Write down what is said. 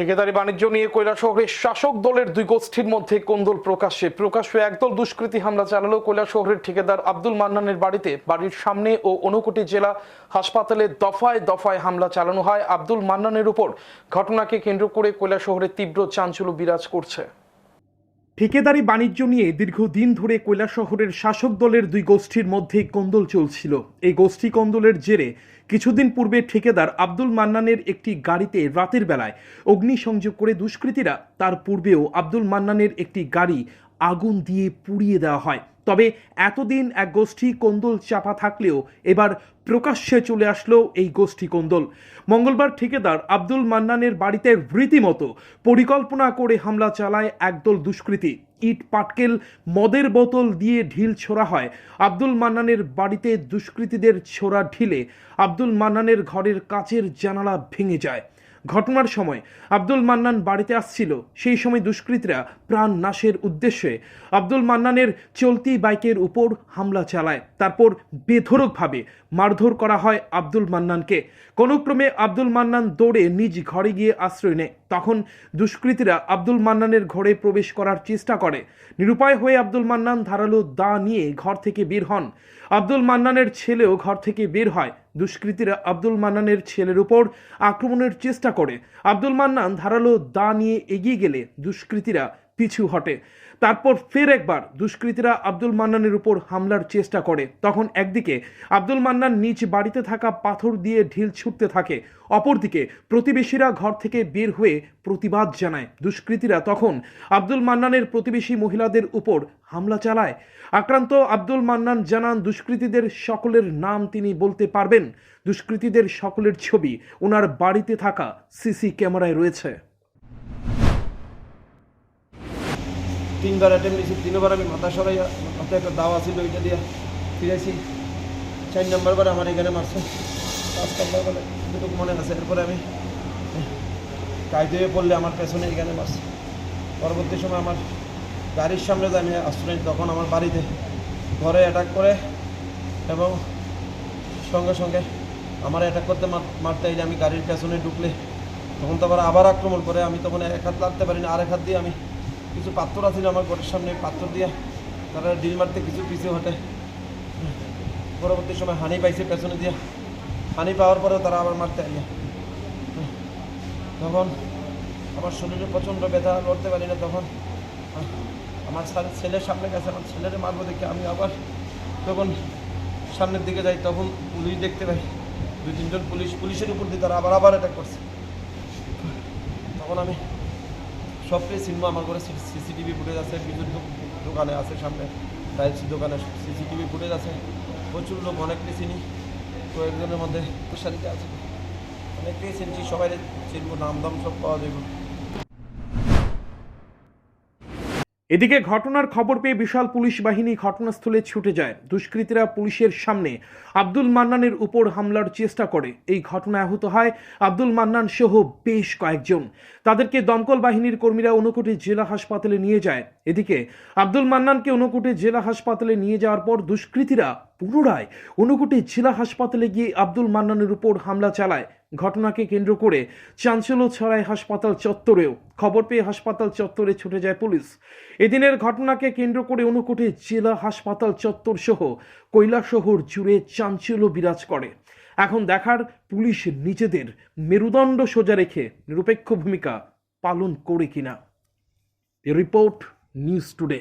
ঠিকাদারি বাণিজ্য নিয়ে কৈলাসহরে শাসক দলের দুই গোষ্ঠীর মধ্যে কোন্দল প্রকাশ্যে। প্রকাশ্যে একদল দুষ্কৃতী হামলা চালালো কৈলাসহরের ঠিকাদার আব্দুল মান্নানের বাড়িতে। বাড়ির সামনে ও অনুকুটি জেলা হাসপাতালে দফায় দফায় হামলা চালানো হয় আব্দুল মান্নানের উপর। ঘটনাকে কেন্দ্র করে কৈলাসহরে তীব্র চাঞ্চল্য বিরাজ করছে। ঠিকাদারি বাণিজ্য নিয়ে দীর্ঘদিন ধরে কৈলাসহরের শাসক দলের দুই গোষ্ঠীর মধ্যে কোন্দল চলছিল। এই গোষ্ঠী কন্দলের জেরে কিছুদিন পূর্বে ঠিকেদার আব্দুল মান্নানের একটি গাড়িতে রাতের বেলায় অগ্নিসংযোগ করে দুষ্কৃতীরা তার পূর্বেও আব্দুল মান্নানের একটি গাড়ি আগুন দিয়ে পুড়িয়ে দেওয়া হয়। তবে এতদিন এক গোষ্ঠী কোন্দল চাপা থাকলেও এবার প্রকাশ্যে চলে আসলো এই গোষ্ঠী কোন্দল। মঙ্গলবার ঠিকাদার আব্দুল মান্নানের বাড়িতে রীতিমতো পরিকল্পনা করে হামলা চালায় একদল দুষ্কৃতী। ইট, পাটকেল, মদের বোতল দিয়ে ঢিল ছোড়া হয়। আব্দুল মান্নানের বাড়িতে দুষ্কৃতীদের ছোড়া ঢিলে আব্দুল মান্নানের ঘরের কাচের জানালা ভেঙে যায়। ঘটনার সময় আব্দুল মান্নান বাড়িতে আসছিল। সেই সময় দুষ্কৃতীরা প্রাণ নাশের উদ্দেশ্যে আব্দুল মান্নানের চলতি বাইকের উপর হামলা চালায়। তারপর বেধরকভাবে মারধর করা হয় আব্দুল মান্নানকে। কোনোক্রমে আব্দুল মান্নান দৌড়ে নিজ ঘরে গিয়ে আশ্রয় নেয়। তখন দুষ্কৃতীরা আব্দুল মান্নানের ঘরে প্রবেশ করার চেষ্টা করে। নিরুপায় হয়ে আব্দুল মান্নান ধারালো দা নিয়ে ঘর থেকে বের হন। আব্দুল মান্নানের ছেলেও ঘর থেকে বের হয়। দুষ্কৃতীরা আব্দুল মান্নানের ছেলের উপর আক্রমণের চেষ্টা করে। আব্দুল মান্নান ধারালো দা নিয়ে এগিয়ে গেলে দুষ্কৃতীরা পিছু হটে। তারপর ফের একবার দুষ্কৃতীরা আব্দুল মান্নানের উপর হামলার চেষ্টা করে। তখন একদিকে আব্দুল মান্নান নিজ বাড়িতে থাকা পাথর দিয়ে ঢিল ছুটতে থাকে। অপরদিকে প্রতিবেশীরা ঘর থেকে বের হয়ে প্রতিবাদ জানায়। দুষ্কৃতীরা তখন আব্দুল মান্নানের প্রতিবেশী মহিলাদের উপর হামলা চালায়। আক্রান্ত আব্দুল মান্নান জানান, দুষ্কৃতীদের সকলের নাম তিনি বলতে পারবেন। দুষ্কৃতীদের সকলের ছবি ওনার বাড়িতে থাকা সিসি ক্যামেরায় রয়েছে। তিনবার অ্যাটেম্প নিয়েছি তিনবার আমি মাথা সরাই মাথায় একটা দাওয়া ছিল ওইটা দিয়ে ফিরেছি চার নম্বর বার আমার এখানে মারছে। পাঁচ নম্বর বলে মনে আছে, এরপরে আমি কায়দে হয়ে পড়লে আমার পেছনে এখানে মারছে। পরবর্তী সময় আমার গাড়ির সামনে যে আমি আশ্রয় তখন আমার বাড়িতে ঘরে অ্যাটাক করে এবং সঙ্গে সঙ্গে আমার অ্যাটাক করতে মার- মারতে এলে আমি গাড়ির পেছনে ঢুকলে তখন তো আবার আবার আক্রমণ করে, আমি তখন এক হাত লাগতে পারি না আর এক হাত দিয়ে আমি কিছু পাথর আছিল আমার ঘরের সামনে পাত্র দিয়ে তারা ডিল মারতে কিছু পিছু হটে পরবর্তী সময় হানি পাইছে পেছনে দিয়ে। হানি পাওয়ার পরেও তারা আবার মারতে আইলে তখন আমার শরীরে প্রচণ্ড ব্যথা, লড়তে পারি না তখন। আমার ছেলের সামনে গেছে আমার ছেলের মারবো দেখে আমি আবার তখন সামনের দিকে যাই, তখন পুলিশ দেখতে পাই। দুই, তিনজন পুলিশ পুলিশের উপর দিয়ে তারা আবার আবার অ্যাটাক করছে। তখন আমি সব সিনেমা আমার করে সিসিটিভি ফুটেজ আছে, বিদ্যুৎ দোকানে আছে সামনে। টাইলস দোকানে সিসিটিভি ফুটেজ আছে। প্রচুর লোক অনেকটাই চিনি। কয়েকজনের মধ্যে প্রসারিত আছে। অনেকটাই চিনছি সবাই চিনবো নাম দাম সব পাওয়া যাবে এদিকে ঘটনার খবর পেয়ে বিশাল পুলিশ বাহিনী ঘটনাস্থলে ছুটে যায়। দুষ্কৃতীরা পুলিশের সামনে আব্দুল মান্নানের উপর হামলার চেষ্টা করে। এই ঘটনায় আহত হয় আব্দুল মান্নান সহ বেশ কয়েকজন। তাদেরকে দমকল বাহিনীর কর্মীরা ঊনকোটি জেলা হাসপাতালে নিয়ে যায়। এদিকে আব্দুল মান্নানকে ঊনকোটি জেলা হাসপাতালে নিয়ে যাওয়ার পর দুষ্কৃতীরা পুনরায় ঊনকোটি জেলা হাসপাতালে গিয়ে আব্দুল মান্নানের উপর হামলা চালায়। ঘটনাকে কেন্দ্র করে চাঞ্চল্য ছড়ায় হাসপাতাল চত্বরেও। খবর পেয়ে হাসপাতাল চত্বরে ছুটে যায় পুলিশ। এদিনের ঘটনাকে কেন্দ্র করে ঊনকোটি জেলা হাসপাতাল চত্বর সহ কৈলাসহর জুড়ে চাঞ্চল্য বিরাজ করে। এখন দেখার পুলিশ নিজেদের মেরুদণ্ড সোজা রেখে নিরপেক্ষ ভূমিকা পালন করে কিনা। Report news today.